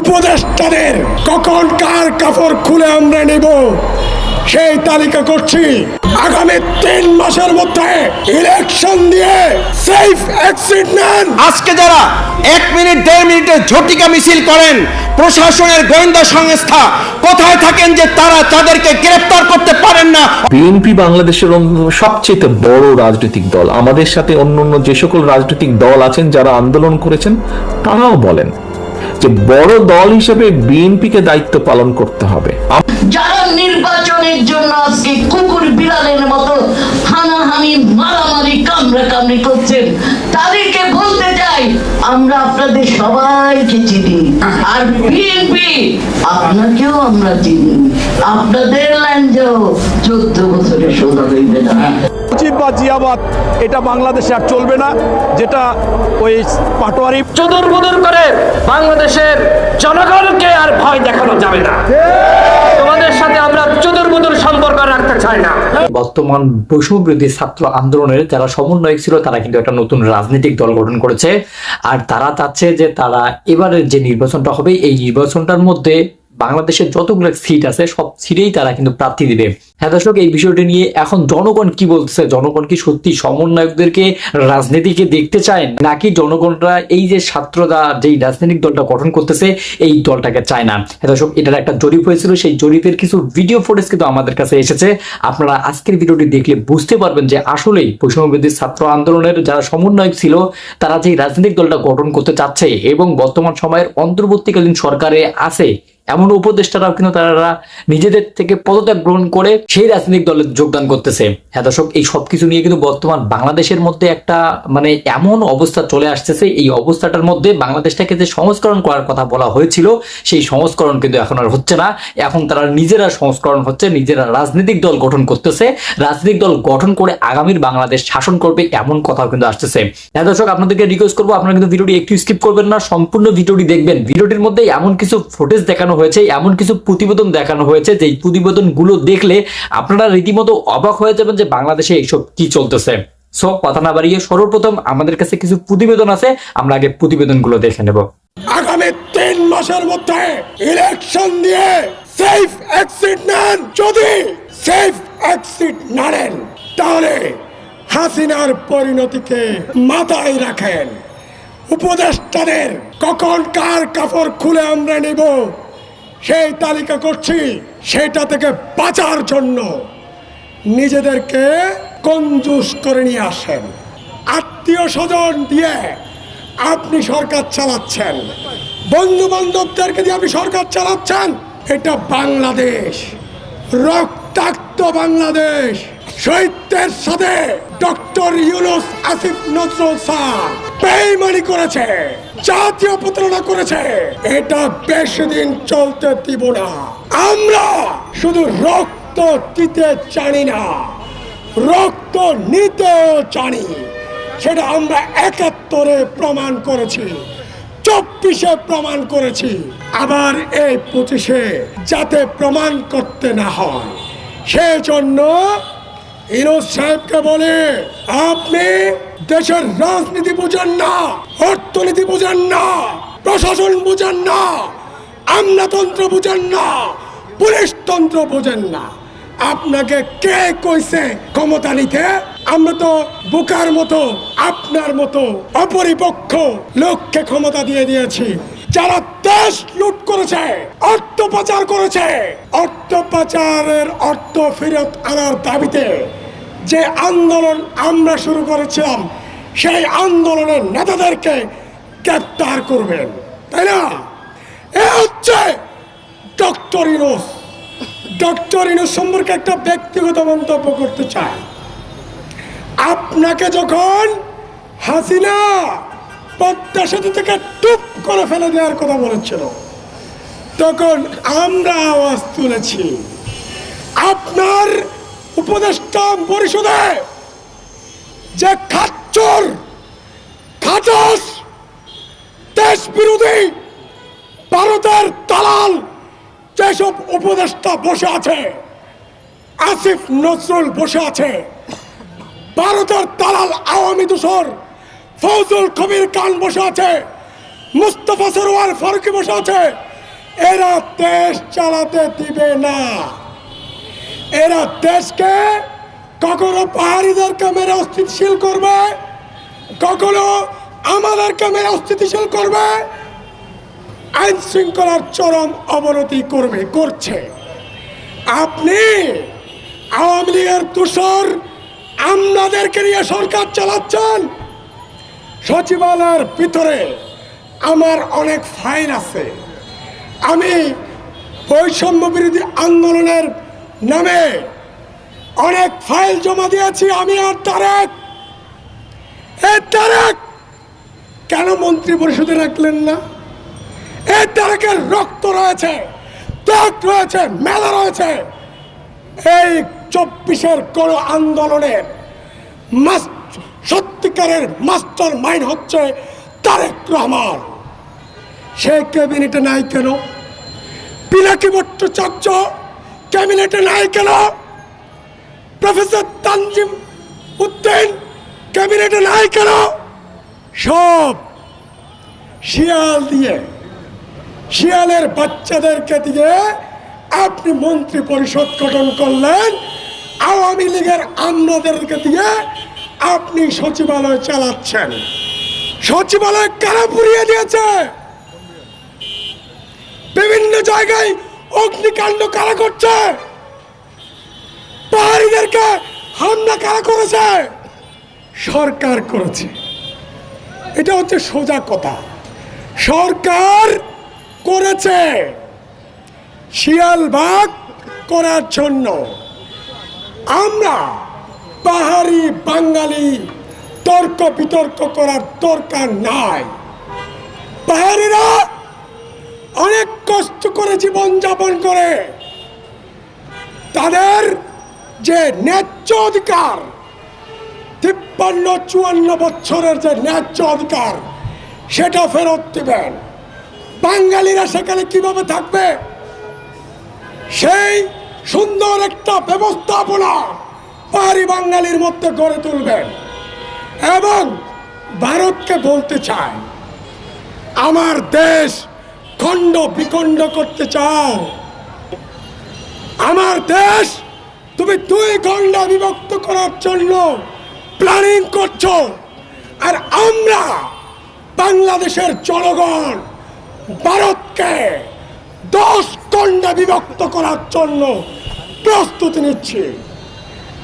উপদেষ্টাদের কখন কার কাপড় খুলে আমরা নেব সেই তালিকা করছি। আগামী তিন মাসের মধ্যে ইলেকশন দিয়ে সেফ এক্সিট নেন। আজকে যারা এক মিনিট দেড় মিনিটের ঝটিকা মিছিল করেন প্রশাসনের গোয়েন্দা সংস্থা কোথায় থাকেন যে তারা তাদেরকে গ্রেফতার করতে পারেন না? বিএনপি বাংলাদেশের অন্যতম সবচেয়ে বড় রাজনৈতিক দল। আমাদের সাথে অন্য অন্য যে সকল রাজনৈতিক দল আছেন যারা আন্দোলন করেছেন তারাও বলেন যে বড় দল হিসেবে বিএনপিকে দায়িত্ব পালন করতে হবে। যারা নির্বাচনের জন্য আজকে কুকুর বিড়ালের মতো হানাহানি, মারামারি কামড়া কামড়ি করছেন, তাদেরকে বলতে আমরা আপনাদের সবাইকে চিনি। আর বিএনপি আপনাকেও আমরা চিনি। আপনাদের ল্যান্ডেও চোদ্দ বছরে শোধা হইবে না। মুজিব বা জিয়াবাদ এটা বাংলাদেশে আর চলবে না যেটা ওই পাটোয়ারি চুদুর বুদুর করে বাংলাদেশের জনগণকে আর ভয় দেখানো যাবে না। তোমাদের সাথে আমরা চুদুর বুদুর সম্পর্ক রাখতে চাই না। বর্তমান বৈষম্য বিরোধী ছাত্র আন্দোলনের যারা সমন্বয়ক ছিল তারা কিন্তু একটা নতুন রাজনৈতিক দল গঠন করেছে। আর তারা চাচ্ছে যে তারা এবারের যে নির্বাচনটা হবে এই নির্বাচনটার মধ্যে বাংলাদেশের যতগুলো সিট আছে, সব সিটেই তারা কিন্তু প্রার্থী দিবে। হ্যাঁ দর্শক, এই বিষয়টি নিয়ে এখন জনগণ কি বলতেছে? জনগণ কি সত্যি সমন্বয়কদেরকে, রাজনীতিকে দেখতে চায়? নাকি জনগণরা এই যে ছাত্ররা, যেই রাজনৈতিক দলটা গঠন করতেছে, এই দলটাকে চায় না? হ্যাঁ দর্শক, এটার একটা জরিপ হয়েছিল। সেই জরিপের কিছু ভিডিও ফুটেজ কিন্তু আমাদের কাছে এসেছে। আপনারা আজকের ভিডিওটি দেখলে বুঝতে পারবেন যে আসলেই বৈষম্যবিরোধী ছাত্র আন্দোলনের যারা সমন্বয়ক ছিল, তারা যে রাজনৈতিক দলটা গঠন করতে চাচ্ছে এবং বর্তমান সময়ের অন্তর্বর্তীকালীন সরকারে আছে এমন উপদেষ্টারাও কিন্তু তারা নিজেদের থেকে পদত্যাগ গ্রহণ করে সেই রাজনৈতিক দলে যোগদান করতেছে। হ্যাঁ দর্শক, এই সবকিছু নিয়ে কিন্তু বর্তমান বাংলাদেশের মধ্যে একটা মানে এমন অবস্থা চলে আসতেছে। এই অবস্থাটার মধ্যে বাংলাদেশটাকে যে সংস্করণ করার কথা বলা হয়েছিল, সেই সংস্করণ কিন্তু এখন আর হচ্ছে না। এখন তারা নিজেরা সংস্করণ হচ্ছে, নিজেরা রাজনৈতিক দল গঠন করতেছে। রাজনৈতিক দল গঠন করে আগামীর বাংলাদেশ শাসন করবে এমন কথাও কিন্তু আসতেছে। হ্যাঁ দর্শক, আপনাদেরকে রিকোয়েস্ট করব, আপনারা কিন্তু ভিডিওটি একটু স্কিপ করবেন না, সম্পূর্ণ ভিডিওটি দেখবেন। ভিডিওটির মধ্যে এমন কিছু ফুটেজ দেখানো হয়েছে, এমন কিছু প্রতিবেদন দেখানো হয়েছে যে প্রতিবেদনগুলো দেখলে আপনারা রীতিমতো অবাক হয়ে যাবেন যে বাংলাদেশে এইসব কি চলতেছে। সো, কথা না বাড়িয়ে সর্বপ্রথম আমাদের কাছে কিছু প্রতিবেদন আছে, আমরা আগে প্রতিবেদনগুলো দেখে নেব। আগামী তিন মাসের মধ্যে ইলেকশন দিয়ে সেফ এক্সিট নেন যদি সেফ এক্সিট না নেন তাহলে হাসিনার পরিণতিকে মাথায় রাখেন। উপদেষ্টাদের কখন কার কাপড় খুলে আমরা নেব সেই তালিকা করছি, সেটা থেকে বাঁচার জন্য নিজেদেরকে কঞ্জুস করে নিয়ে আসেন। আত্মীয় স্বজন দিয়ে আপনি সরকার চালাচ্ছেন। বন্ধু বান্ধবদেরকে দিয়ে আপনি সরকার চালাচ্ছেন। এটা বাংলাদেশ, রক্তাক্ত বাংলাদেশ। শহীদদের সাথে ডক্টর ইউনুস আসিফ নজরুল স্যার বেইমানি করেছে। জাতীয় প্রতারণা করেছে। এটা বেশি দিন চলতে দিব না। আমরা শুধু রক্ত দিতে জানি না, রক্ত নিতেও জানি। সেটা আমরা একাত্তরে প্রমাণ করেছি, চব্বিশে প্রমাণ করেছি। আবার এই পঁচিশে যাতে প্রমাণ করতে না হয়, সেজন্য ইনোজ সাহেবকে বলে, আপনি দেশের রাজনীতি বুঝেন না, অর্থনীতি বুঝেন না, প্রশাসন বুঝেন না, আমলাতন্ত্র বুঝেন না, পুলিশ তন্ত্র বুঝেন না। আপনাকে কে কইছে ক্ষমতা নিতে? আমরা তো বোকার মতো, আপনার মতো অপরিপক্ষ লোককে ক্ষমতা দিয়ে দিয়েছি। যারা দেশ লুট করেছে অর্থ পাচার করেছে অর্থ পাচারের অর্থ ফেরত আনার দাবিতে যে আন্দোলন আমরা শুরু করেছিলাম, সেই আন্দোলনের নেতাদেরকে গ্রেপ্তার করবেন, তাই না? এ হচ্ছে ডক্টর ইনোস ডক্টর ইনোস সম্পর্কে একটা ব্যক্তিগত মন্তব্য করতে চাই। আপনাকে যখন হাসিনা পদ্মা সেতু থেকে টুপ করে ফেলে দেওয়ার কথা বলেছিল। তখন আমরা আওয়াজ তুলেছি, আপনার উপদেষ্টা পরিষদে যে খাচ্চর খাটাস দেশ বিরোধী ভারতের দালাল, যেসব উপদেষ্টা বসে আছে, আসিফ নজরুল বসে আছে, ভারতের দালাল আওয়ামী দূষর ফৌজুল কবির খান বসে আছে, মুস্তফা সরোয়ার ফারুকি বসে আছে। এরা দেশ চালাতে দিবে না। এরা দেশকে কখনো পাহাড়িদেরকে মেরে অস্থিতিশীল করবে, কখনো আমাদেরকে মেরে অস্থিতিশীল করবে। আইন শৃঙ্খলার চরম অবনতি করবে, করছে। আপনি আওয়ামী লীগের তুষর আমাদেরকে নিয়ে সরকার চালাচ্ছেন। সচিবালয়ের ভিতরে আমার অনেক ফাইল আছে। আমি বৈষম্য বিরোধী আন্দোলনের নামে অনেক ফাইল জমা দিয়েছি আমি আর তারেক। এ তারেক কেন মন্ত্রী পরিষদে রাখলেন না? এ তারেকের রক্ত রয়েছে ত্যাগ রয়েছে, মেলা রয়েছে। এই চব্বিশের কোন আন্দোলনের মাস- সত্যিকারের মাস্টার মাইন্ড হচ্ছে তারেক রহমান। সে ক্যাবিনেটে নাই কেন? পিনাকি ভট্টাচার্য ক্যাবিনেটে নাই কেন? প্রফেসর তানজিম উদ্দিন ক্যাবিনেটে নাই কেন? সব শিয়াল দিয়ে, শিয়ালের বাচ্চাদেরকে দিয়ে আপনি মন্ত্রী পরিষদ গঠন করলেন, আওয়ামী লীগের আমলাদেরকে দিয়ে আপনি সচিবালয় চালাচ্ছেন। সচিবালয় কারা পুড়িয়ে দিয়েছে? বিভিন্ন জায়গায় অগ্নিকাণ্ড কারা করছে? পাহাড়িদেরকে হামলা কারা করেছে? সরকার করেছে। এটা হচ্ছে সোজা কথা। সরকার করেছে। শিয়াল শিয়ালবাগ করার জন্য। আমরা পাহাড়ি বাঙালি তর্ক বিতর্ক করার দরকার নাই। পাহাড়িরা অনেক কষ্ট করে জীবন যাপন করে। তাদের যে ন্যায্য অধিকার, তিপ্পান্ন, চুয়ান্ন বছরের যে ন্যায্য অধিকার, সেটা ফেরত দেবেন। বাঙালিরা সেখানে কীভাবে থাকবে? সেই সুন্দর একটা ব্যবস্থাপনা পাহাড়ি বাঙালির মধ্যে গড়ে তুলবেন। এবং ভারতকে বলতে চায় আমার দেশ খণ্ড বিখণ্ড করতে চাও। আমার দেশ তুমি দুই খণ্ড বিভক্ত করার জন্য প্ল্যানিং করছ। আর আমরা বাংলাদেশের জনগণ ভারতকে দশ খণ্ডে বিভক্ত করার জন্য প্রস্তুতি নিচ্ছি।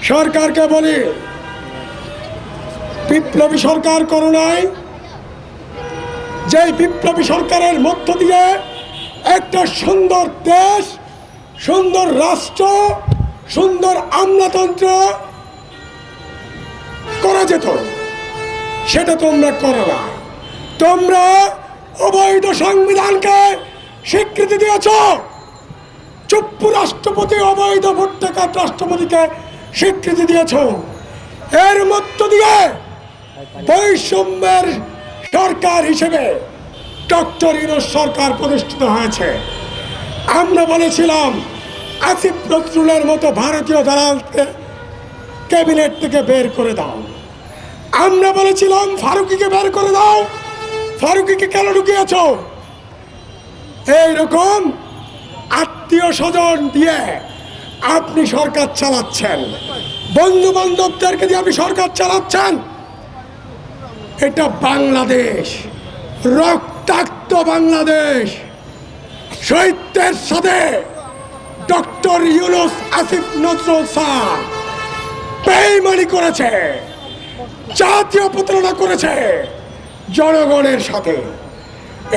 সরকারকে বলি, বিপ্লবী সরকার করো নাই। যে বিপ্লবী সরকারের মধ্য দিয়ে একটা সুন্দর দেশ, সুন্দর রাষ্ট্র, সুন্দর আমলাতন্ত্র করা যেত, সেটা তোমরা করো না। তোমরা অবৈধ সংবিধানকে স্বীকৃতি দিয়েছ। চুপ্পু রাষ্ট্রপতি, অবৈধ ভোট্টাকার রাষ্ট্রপতিকে স্বীকৃতি দিয়েছ। এর মধ্য দিয়ে বৈষম্যের সরকার হিসেবে ডক্টর ইনোস সরকার প্রতিষ্ঠিত হয়েছে। আমরা বলেছিলাম, আসিফ নজরুলের মতো ভারতীয় দালালকে ক্যাবিনেট থেকে বের করে দাও। আমরা বলেছিলাম, ফারুকিকে বের করে দাও। ফারুকিকে কেন ঢুকিয়েছ? এইরকম আত্মীয় স্বজন দিয়ে আপনি সরকার চালাচ্ছেন। বন্ধু বান্ধবদেরকে দিয়ে আপনি সরকার চালাচ্ছেন। এটা বাংলাদেশ, রক্তাক্ত বাংলাদেশ। শহীদদের সাথে ডক্টর ইউনুস আসিফ নজরুল স্যার বেইমানি করেছে, জাতীয় প্রতারণা করেছে জনগণের সাথে।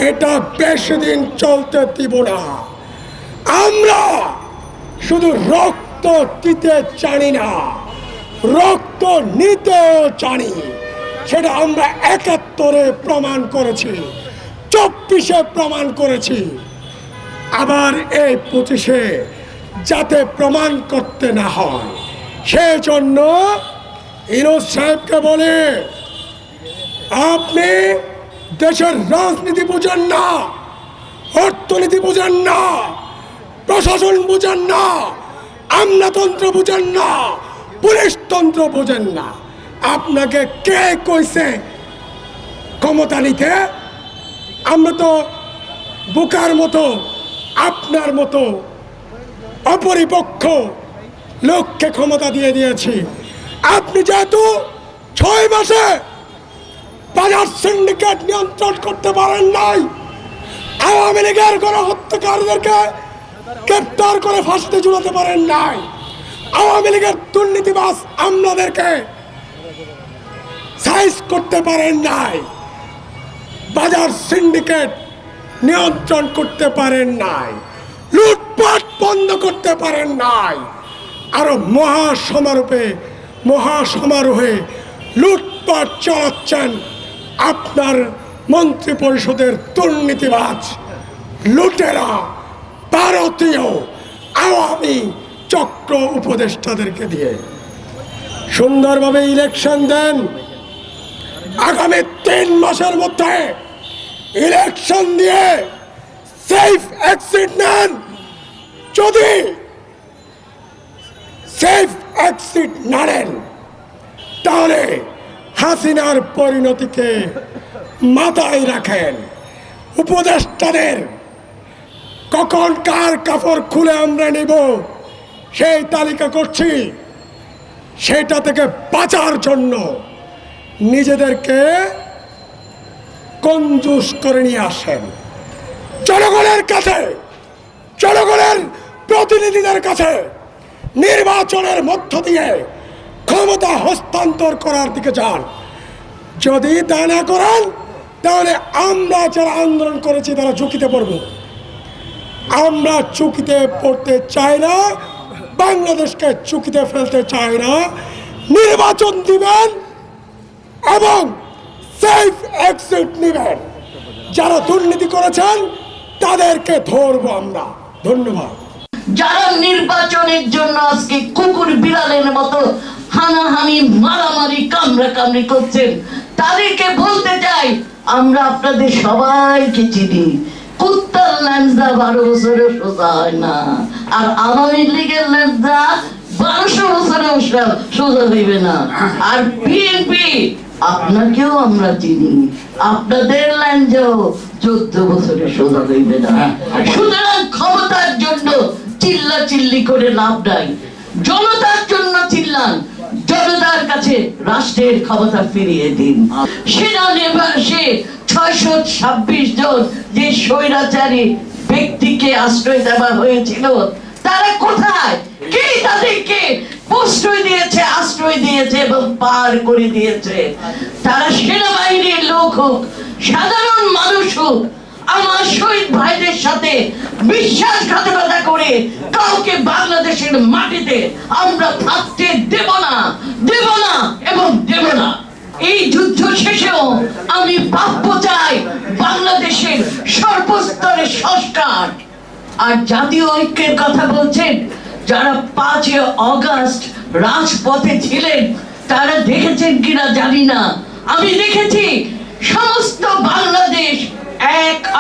এটা বেশি দিন চলতে দিব না। আমরা শুধু রক্ত দিতে জানি না, রক্ত নিতেও জানি। সেটা আমরা একাত্তরে প্রমাণ করেছি, চব্বিশে প্রমাণ করেছি। আবার এই পঁচিশে যাতে প্রমাণ করতে না হয় সেই জন্য ইনোজ সাহেবকে বলে, আপনি দেশের রাজনীতি বুঝেন না, অর্থনীতি বুঝেন না। প্রশাসন বুঝেন না, আমলাতন্ত্র বুঝেন না পুলিশতন্ত্র বুঝেন না। আপনাকে কে কইছে ক্ষমতা নিতে? আমরা তো বোকার মতো, আপনার মতো অপরিপক্ষ লোককে ক্ষমতা দিয়ে দিয়েছি। আপনি যেহেতু ছয় মাসে বাজার সিন্ডিকেট নিয়ন্ত্রণ করতে পারেন নাই, আওয়ামী লীগের কোনো হত্যাকারীদেরকে গ্রেপ্তার করে ফাঁসিতে ঝুলাতে পারেন নাই। আওয়ামী লীগের দুর্নীতিবাস আমলাদেরকে সাইজ করতে পারেন নাই। বাজার সিন্ডিকেট নিয়ন্ত্রণ করতে পারেন নাই। লুটপাট বন্ধ করতে পারেন নাই। আরও মহা সমারোহে মহা সমারোহে লুটপাট চালাচ্ছেন আপনার মন্ত্রী পরিষদের দুর্নীতিবাজ লুটেরা। ভারতীয় আওয়ামী চক্র উপদেষ্টাদেরকে দিয়ে সুন্দরভাবে ইলেকশন দেন। আগামী তিন মাসের মধ্যে ইলেকশন দিয়ে সেফ এক্সিট নেন। যদি সেফ এক্সিট না নেন, তাহলে হাসিনার পরিণতিকে মাথায় রাখেন। উপদেষ্টাদের কখন কার কাপড় খুলে আমরা নিব? সেই তালিকা করছি। সেটা থেকে বাঁচার জন্য নিজেদেরকে কঞ্জুস করে নিয়ে আসেন। জনগণের কাছে, জনগণের প্রতিনিধিদের কাছে নির্বাচনের মধ্য দিয়ে ক্ষমতা হস্তান্তর করার দিকে যান। যদি তা না করেন, তাহলে আমরা যারা আন্দোলন করেছি, তারা ঝুঁকিতে পড়ব। আমরা চুকিতে পড়তে চাই না, বাংলাদেশকে চুকিতে ফেলতে চাই না। নির্বাচন দিবেন এবং সেফ এক্সিট নেবেন। যারা দুর্নীতি করেছেন, তাদেরকে ধরবো আমরা। ধন্যবাদ। যারা নির্বাচনের জন্য আজকে কুকুর বিড়ালের মতো হানাহানি, মারামারি, কামড়া কামড়ি করছেন, তাদেরকে বলতে চাই, আমরা আপনাদের সবাইকে চিনি। কুত্তার বারো বছরে সোজা হয় না। আর বারোশো সোজা হইবে না। আর বিএনপি, আপনাকেও আমরা চিনি। আপনাদের ল্যান্সাও চোদ্দ বছরে সোজা হইবে না। সুতরাং ক্ষমতার জন্য চিল্লা চিল্লি করে লাভ নাই। জনতার জন্য চিল্লান। জনতার কাছে রাষ্ট্রের ক্ষমতা ফিরিয়ে দিন। সেনা নিবাসে ছয়শো ছাব্বিশ জন যে স্বৈরাচারী ব্যক্তিকে আশ্রয় দেওয়া হয়েছিল, তারা কোথায়? কে তাদেরকে প্রশ্রয় দিয়েছে, আশ্রয় দিয়েছে এবং পার করে দিয়েছে? তারা সেনাবাহিনীর লোক হোক, সাধারণ মানুষ হোক আমার শহীদ ভাইদের সাথে বিশ্বাসঘাতকতা করে কাউকে বাংলাদেশের মাটিতে আমরা থাকতে দেব না দেব না এবং দেব না। এই যুদ্ধ শেষেও আমি প্রাপ্য চাই বাংলাদেশের সর্বস্তরের সংস্কার। আর জাতীয় ঐক্যের কথা বলছেন, যারা পাঁচই অগাস্ট রাজপথে ছিলেন, তারা দেখেছেন কিনা জানি না। আমি দেখেছি, সমস্ত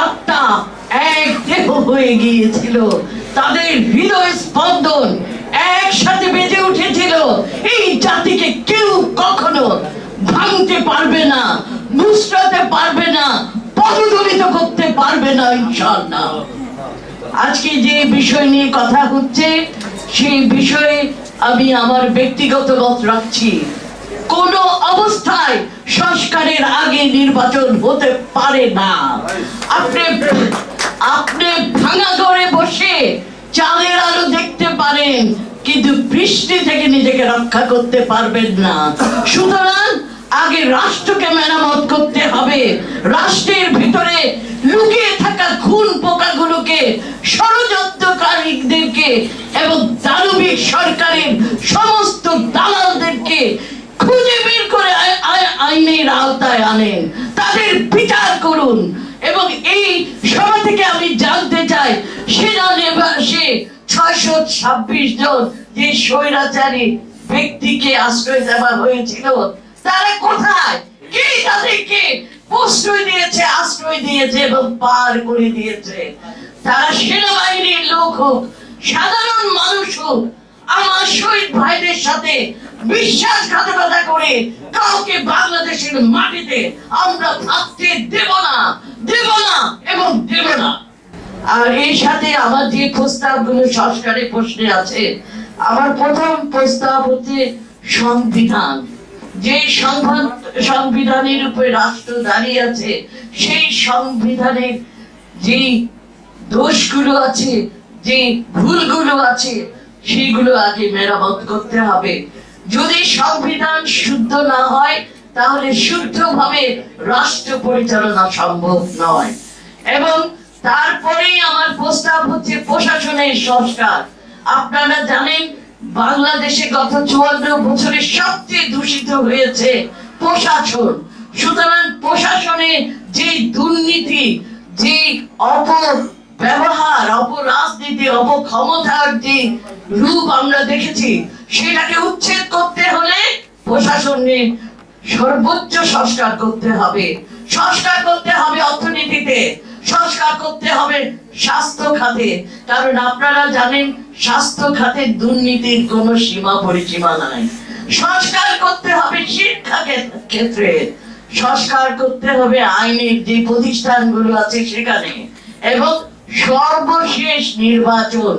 আত্মা এক দেহ হয়ে গিয়েছিল। তাদের হৃদয় স্পন্দন একসাথে বেজে উঠেছিল। এই জাতিকে কেউ কখনো ভাঙতে পারবে না মুসরাতে পারবে না, পদদলিত করতে পারবে না, ইনশাআল্লাহ। আজকে যে বিষয় নিয়ে কথা হচ্ছে, সেই বিষয়ে আমি আমার ব্যক্তিগত মত রাখছি। কোন অবস্থায় সংস্কারের আগে নির্বাচন হতে পারে না। আপনি আপনি ভাঙা ঘরে বসে চালের আলো দেখতে পারেন, কিন্তু বৃষ্টি থেকে নিজেকে রক্ষা করতে পারবেন না। সুতরাং আগে রাষ্ট্রকে মেরামত করতে হবে। রাষ্ট্রের ভিতরে লুকিয়ে থাকা খুন পোকাগুলোকে ষড়যন্ত্রকারীদেরকে এবং দানবিক সরকারের সমস্ত দালালদেরকে খুঁজে বের করে আই- আই- আইনের আওতায় আনেন। তাদের বিচার করুন। এবং এই সভা থেকে আমি জানতে চাই সেনা নিবাসে ছয়শো ছাব্বিশ জন যে স্বৈরাচারী ব্যক্তিকে আশ্রয় দেওয়া হয়েছিল, তারা কোথায়? কে তাদেরকে প্রশ্রয় দিয়েছে, আশ্রয় দিয়েছে এবং পার করে দিয়েছে? তারা সেনাবাহিনীর লোক হোক, সাধারণ মানুষ হোক, আমার শহীদ ভাইদের সাথে বিশ্বাসঘাতকতা করে কাউকে বাংলাদেশের মাটিতে আমরা থাকতে দেব না দেব না এবং দেব না। আর এর সাথে আমার যে প্রস্তাবগুলো সংস্কারের প্রশ্নে আছে, আমার প্রথম প্রস্তাব হচ্ছে সংবিধান। যে সংবিধানের উপরে রাষ্ট্র দাঁড়িয়ে আছে, সেই সংবিধানের যে দোষগুলো আছে, যে ভুলগুলো আছে, সেগুলো আগে মেরামত করতে হবে। যদি সংবিধান শুদ্ধ না হয়, তাহলে শুদ্ধভাবে রাষ্ট্র পরিচালনা সম্ভব নয়। এবং তারপরেই আমার প্রস্তাব হচ্ছে প্রশাসনের সংস্কার। আপনারা জানেন, বাংলাদেশে গত চুয়ান্ন বছরে সবচেয়ে দূষিত হয়েছে প্রশাসন। সুতরাং প্রশাসনে যে দুর্নীতি যে অপব্যবহার, অপরাজনীতি, অপক্ষমতার যে রূপ আমরা দেখেছি সেটাকে উচ্ছেদ করতে হলে প্রশাসনে সর্বোচ্চ সংস্কার করতে হবে। সংস্কার করতে হবে অর্থনীতিতে, সংস্কার করতে হবে স্বাস্থ্য খাতে। কারণ আপনারা জানেন, স্বাস্থ্য খাতে দুর্নীতির কোনো সীমা পরিসীমা নাই। সংস্কার করতে হবে শিক্ষা ক্ষেত- ক্ষেত্রে। সংস্কার করতে হবে আইনের যে প্রতিষ্ঠানগুলো আছে সেখানে। এবং সর্বশেষ নির্বাচন।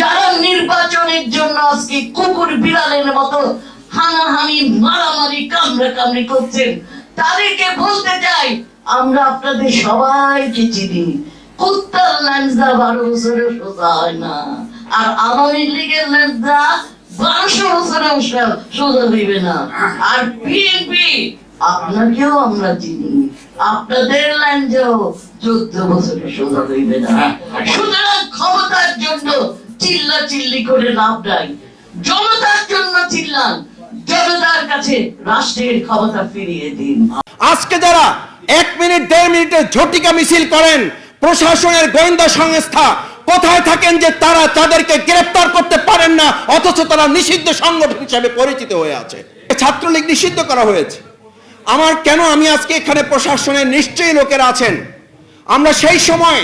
যারা নির্বাচনের জন্য আজকে কুকুর বিড়ালের মতো হানাহানি, মারামারি, কামড়ে কামড়ি করছেন, তাদেরকে বলতে চাই, আমরা আপনাদের সবাইকে চিনি। কুত্তার ল্যান্সা বারো বছরে সোজা হয় না। আর লীগের ল্যান্সা বারোশো বছরে সোজা হইবে না। আর বিএনপি, আপনাকেও আমরা চিনি। আপনাদের ল্যান্ডেও চোদ্দ বছরে সোজা হইবে না। সুতরাং ক্ষমতার জন্য চিল্লা চিল্লি করে লাভ নাই। জনতার জন্য চিল্লান। জনতার কাছে রাষ্ট্রের ক্ষমতা ফিরিয়ে দিন। আজকে যারা এক মিনিট, দেড় ঝটিকা মিছিল করেন, প্রশাসনের গোয়েন্দা সংস্থা, কোথায় থাকেন যে তারা তাদেরকে গ্রেফতার করতে পারেন না, অথচ তারা নিষিদ্ধ সংগঠন হিসেবে পরিচিত হয়ে আছে। ছাত্রলীগ নিষিদ্ধ করা হয়েছে। আমার কেন আমি আজকে এখানে প্রশাসনের নিশ্চয়ই লোকেরা আছেন? আমরা সেই সময়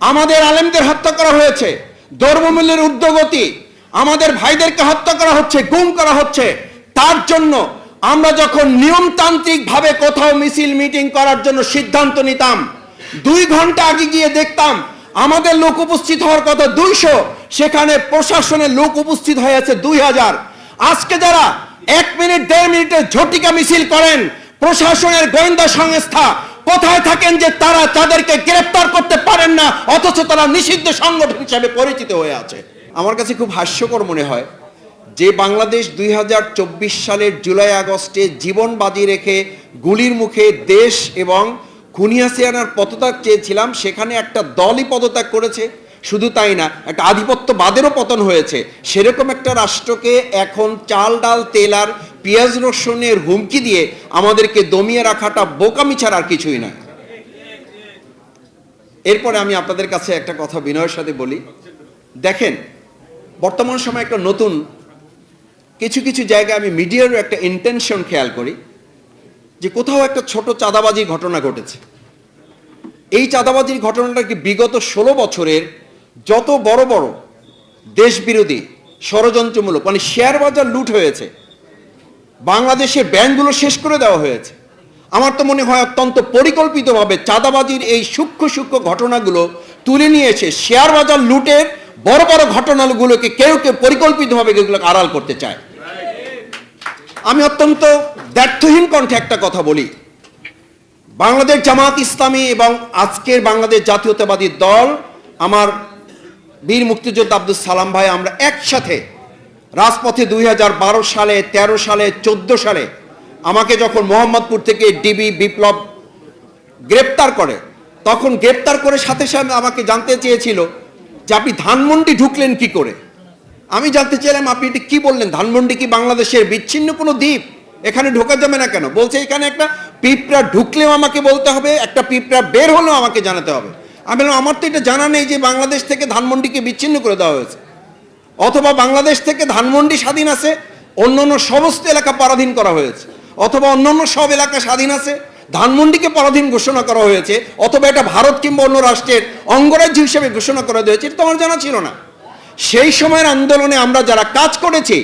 আমাদের আলেমদের হত্যা করা হয়েছে দ্রব্যমূল্যের ঊর্ধ্বগতি আমাদের ভাইদেরকে হত্যা করা হচ্ছে, গুম করা হচ্ছে, তার জন্য আমরা যখন নিয়মতান্ত্রিক ভাবে কোথাও মিছিল, মিটিং করার জন্য সিদ্ধান্ত নিতাম, দুই ঘণ্টা আগে গিয়ে দেখতাম আমাদের লোক উপস্থিত হওয়ার কথা দুইশো, সেখানে প্রশাসনের লোক উপস্থিত হয়েছে দুই হাজার। আজকে যারা এক মিনিট, দেড় মিনিটের ঝটিকা মিছিল করেন, প্রশাসনের গোয়েন্দা সংস্থা কোথায় থাকেন যে তারা তাদেরকে গ্রেফতার করতে পারেন না? অথচ তারা নিষিদ্ধ সংগঠন হিসাবে পরিচিত হয়ে আছে। আমার কাছে খুব হাস্যকর মনে হয় যে বাংলাদেশ দুই হাজার চব্বিশ সালের জুলাই আগস্টে জীবন বাজি রেখে গুলির মুখে দেশ এবং খুনিয়াসিয়ানার পদত্যাগ চেয়েছিলাম, সেখানে একটা দলই পদত্যাগ করেছে। শুধু তাই না, একটা আধিপত্যবাদেরও পতন হয়েছে। সেরকম একটা রাষ্ট্রকে এখন চাল, ডাল, তেল আর পেঁয়াজ রসুনের হুমকি দিয়ে আমাদেরকে দমিয়ে রাখাটা বোকামি ছাড়া আর কিছুই নয়। এরপরে আমি আপনাদের কাছে একটা কথা বিনয়ের সাথে বলি। দেখেন, বর্তমান সময় একটা নতুন, কিছু কিছু জায়গায় আমি মিডিয়ারও একটা ইন্টেনশন খেয়াল করি যে কোথাও একটা ছোট চাঁদাবাজির ঘটনা ঘটেছে। এই চাঁদাবাজির ঘটনাটা কি বিগত ষোলো বছরের যত বড় বড় দেশ বিরোধী ষড়যন্ত্রমূলক মানে শেয়ার বাজার লুট হয়েছে বাংলাদেশের ব্যাংকগুলো শেষ করে দেওয়া হয়েছে। আমার তো মনে হয় অত্যন্ত পরিকল্পিতভাবে চাঁদাবাজির এই সূক্ষ্ম সূক্ষ্ম ঘটনাগুলো তুলে নিয়ে এসে শেয়ার বাজার লুটের বড় বড় ঘটনাগুলোকে কেউ কেউ পরিকল্পিতভাবে এগুলোকে আড়াল করতে চায়। আমি অত্যন্ত ব্যর্থহীন কণ্ঠে একটা কথা বলি। বাংলাদেশ জামাত ইসলামী এবং আজকের বাংলাদেশ জাতীয়তাবাদী দল, আমার বীর মুক্তিযোদ্ধা আব্দুল সালাম ভাই, আমরা একসাথে রাজপথে দুই হাজার বারো সালে ১৩ সালে ১৪ সালে আমাকে যখন মোহাম্মদপুর থেকে ডিবি বিপ্লব গ্রেপ্তার করে, তখন গ্রেপ্তার করে সাথে সাথে আমাকে জানতে চেয়েছিল যে আপনি ধানমন্ডি ঢুকলেন কি করে? আমি জানতে চাইলাম, আপনি এটা কি বললেন? ধানমন্ডি কি বাংলাদেশের বিচ্ছিন্ন কোনো দ্বীপ? এখানে ঢোকা যাবে না কেন? বলছে, এখানে একটা পিঁপড়া ঢুকলেও আমাকে বলতে হবে, একটা পিঁপড়া বের হলেও আমাকে জানাতে হবে। আমি আমার তো এটা জানা নেই যে বাংলাদেশ থেকে ধানমন্ডিকে বিচ্ছিন্ন করে দেওয়া হয়েছে। অথবা বাংলাদেশ থেকে ধানমন্ডি স্বাধীন আছে, অন্যান্য সমস্ত এলাকা পরাধীন করা হয়েছে। অথবা অন্যান্য সব এলাকা স্বাধীন আছে, ধানমন্ডিকে পরাধীন ঘোষণা করা হয়েছে, অথবা এটা ভারত কিংবা অন্য রাষ্ট্রের অঙ্গরাজ্য হিসেবে ঘোষণা করা হয়েছে, এটা তো আমার জানা ছিল না। সেই সময়ের আন্দোলনে আমরা যারা কাজ করেছি,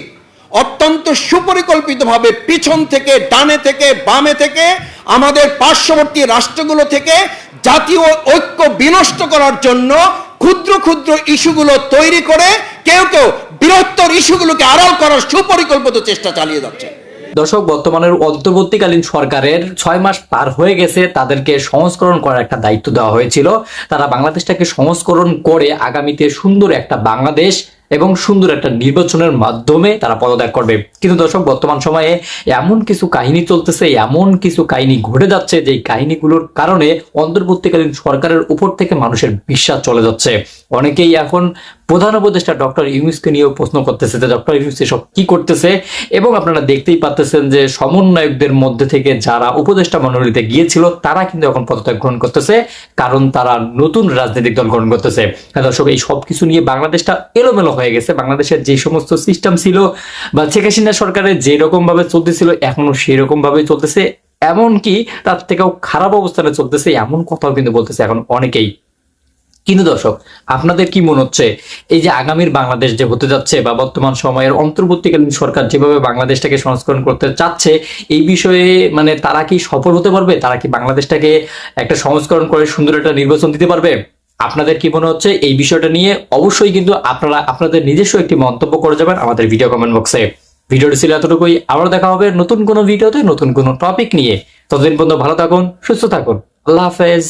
অত্যন্ত সুপরিকল্পিতভাবে পিছন থেকে, ডানে থেকে, বামে থেকে, আমাদের পার্শ্ববর্তী রাষ্ট্রগুলো থেকে জাতীয় ঐক্য বিনষ্ট করার জন্য ক্ষুদ্র ক্ষুদ্র ইস্যুগুলো তৈরি করে কেউ কেউ বৃহত্তর ইস্যুগুলোকে আড়াল করার সুপরিকল্পিত চেষ্টা চালিয়ে যাচ্ছে। দর্শক, বর্তমানের অন্তর্বর্তীকালীন সরকারের ছয় মাস পার হয়ে গেছে, তাদেরকে সংস্করণ করার একটা দায়িত্ব দেওয়া হয়েছিল। তারা বাংলাদেশটাকে সংস্করণ করে আগামীতে সুন্দর একটা বাংলাদেশ এবং সুন্দর একটা নির্বাচনের মাধ্যমে তারা পদত্যাগ করবে। কিন্তু দর্শক, বর্তমান সময়ে এমন কিছু কাহিনী চলতেছে, এমন কিছু কাহিনী ঘটে যাচ্ছে যে কাহিনীগুলোর কারণে অন্তর্বর্তীকালীন সরকারের উপর থেকে মানুষের বিশ্বাস চলে যাচ্ছে। অনেকেই এখন প্রধান উপদেষ্টা ডক্টর ইউনুসকে নিয়েও প্রশ্ন করতেছে যে ডক্টর ইউনুস এসব কি করতেছে? এবং আপনারা দেখতেই পাচ্তেছেন যে সমন্বয়কদের মধ্যে থেকে যারা উপদেষ্টা মন্ডলীতে গিয়েছিল, তারা কিন্তু এখন পদত্যাগ গ্রহণ করতেছে, কারণ তারা নতুন রাজনৈতিক দল গ্রহণ করতেছে। হ্যাঁ দর্শক, এই সব কিছু নিয়ে বাংলাদেশটা এলোমেলো হয়ে গেছে। বাংলাদেশের যে সমস্ত সিস্টেম ছিল বা শেখ হাসিনা সরকারের যে রকম ভাবে চলতেছিল এখনও সেই রকম ভাবে চলতেছে। এমনকি তার থেকেও খারাপ অবস্থানে চলতেছে, এমন কথাও কিন্তু বলতেছে এখন অনেকেই। কিন্তু দর্শক, আপনাদের কি মনে হচ্ছে, এই যে আগামীর বাংলাদেশ যে হতে যাচ্ছে বা বর্তমান সময়ের অন্তর্বর্তীকালীন সরকার যেভাবে বাংলাদেশটাকে সংস্করণ করতে চাচ্ছে, এই বিষয়ে মানে তারা কি সফল হতে পারবে? তারা কি বাংলাদেশটাকে একটা সংস্করণ করে সুন্দর একটা নির্বাচন দিতে পারবে? আপনাদের কি মনে হচ্ছে? এই বিষয়টা নিয়ে অবশ্যই কিন্তু আপনারা, আপনাদের নিজস্ব একটি মন্তব্য করে যাবেন আমাদের ভিডিও কমেন্ট বক্সে ভিডিওটি ছিল এতটুকুই আবার দেখা হবে নতুন কোনো ভিডিওতে, নতুন কোনো টপিক নিয়ে। ততদিন পর্যন্ত ভালো থাকুন, সুস্থ থাকুন। আল্লাহ হাফেজ।